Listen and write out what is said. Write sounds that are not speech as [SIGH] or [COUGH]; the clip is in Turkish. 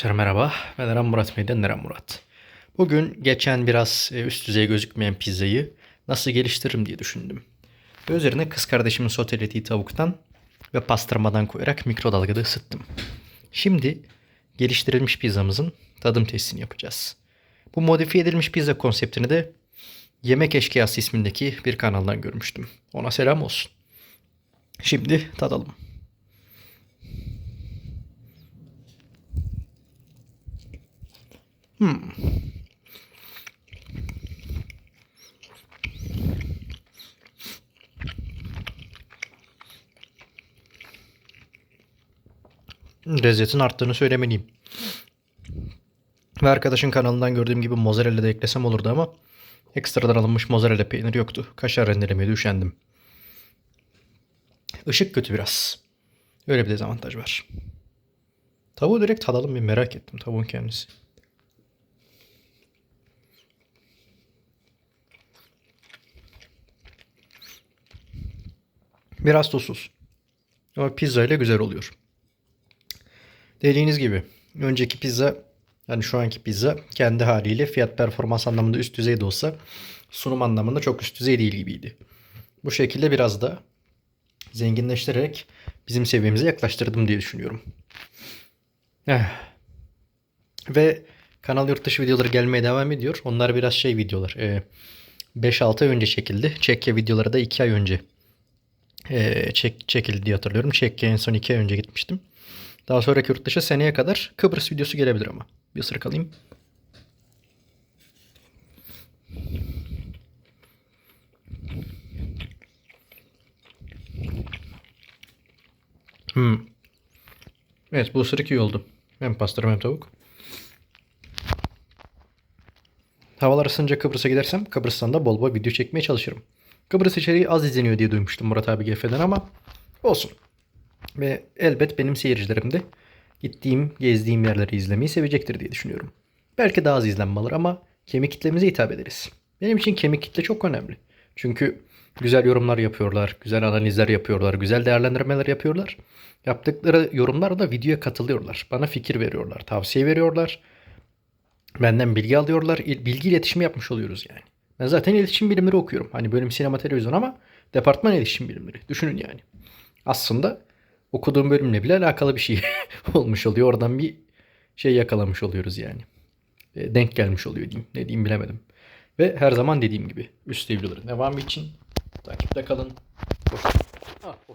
Arkadaşlar merhaba. Ben Eren Murat Meydan Eren Murat. Bugün geçen biraz e, üst düzey gözükmeyen pizzayı nasıl geliştiririm diye düşündüm. Ve üzerine kız kardeşimin sotelediği tavuktan ve pastırmadan koyarak mikrodalgada ısıttım. Şimdi geliştirilmiş pizzamızın tadım testini yapacağız. Bu modifiye edilmiş pizza konseptini de Yemek Eşkıyası ismindeki bir kanaldan görmüştüm. Ona selam olsun. Şimdi tadalım. Lezzetin arttığını söylemeliyim. Ve arkadaşın kanalından gördüğüm gibi mozzarella da eklesem olurdu ama ekstradan alınmış mozzarella peyniri yoktu. Kaşar rendelemeye üşendim. Işık kötü biraz. Öyle bir dezavantaj var. Tavuğu direkt tadalım bir merak ettim tavuğun kendisi. Biraz tuzsuz. Ama pizza ile güzel oluyor. Dediğiniz gibi önceki pizza yani şu anki pizza kendi haliyle fiyat performans anlamında üst düzey de olsa sunum anlamında çok üst düzey değil gibiydi. Bu şekilde biraz da zenginleştirerek bizim seviyemize yaklaştırdım diye düşünüyorum. Eh. Ve kanal yurt dışı videoları gelmeye devam ediyor. Onlar biraz şey videolar. e, 5-6 ay önce çekildi. Çekya videoları da 2 ay önce e, çek, çekildi diye hatırlıyorum. Çekya en son 2 ay önce gitmiştim. Daha sonraki yurt dışı seneye kadar Kıbrıs videosu gelebilir ama. Bir ısırık alayım. Hmm. Evet bu ısırık iyi oldu. Hem pastırma hem tavuk. Havalar ısınca Kıbrıs'a gidersem Kıbrıs'tan da bol bol video çekmeye çalışırım. Kıbrıs içeriği az izleniyor diye duymuştum Murat abi GF'den ama olsun. Ve elbet benim seyircilerim de gittiğim, gezdiğim yerleri izlemeyi sevecektir diye düşünüyorum. Belki daha az izlenme alır ama kemik kitlemize hitap ederiz. Benim için kemik kitle çok önemli. Çünkü güzel yorumlar yapıyorlar, güzel analizler yapıyorlar, güzel değerlendirmeler yapıyorlar. Yaptıkları yorumlar da videoya katılıyorlar. Bana fikir veriyorlar, tavsiye veriyorlar. Benden bilgi alıyorlar. İl- Bilgi iletişimi yapmış oluyoruz yani. Ben zaten iletişim bilimleri okuyorum. Hani bölüm sinema televizyon ama departman iletişim bilimleri. Düşünün yani. Aslında okuduğum bölümle bile alakalı bir şey [LAUGHS] olmuş oluyor. Oradan bir şey yakalamış oluyoruz yani. E, denk gelmiş oluyor diyeyim. Ne diyeyim bilemedim. Ve her zaman dediğim gibi üst videoların devamı için takipte kalın. Hoşçakalın.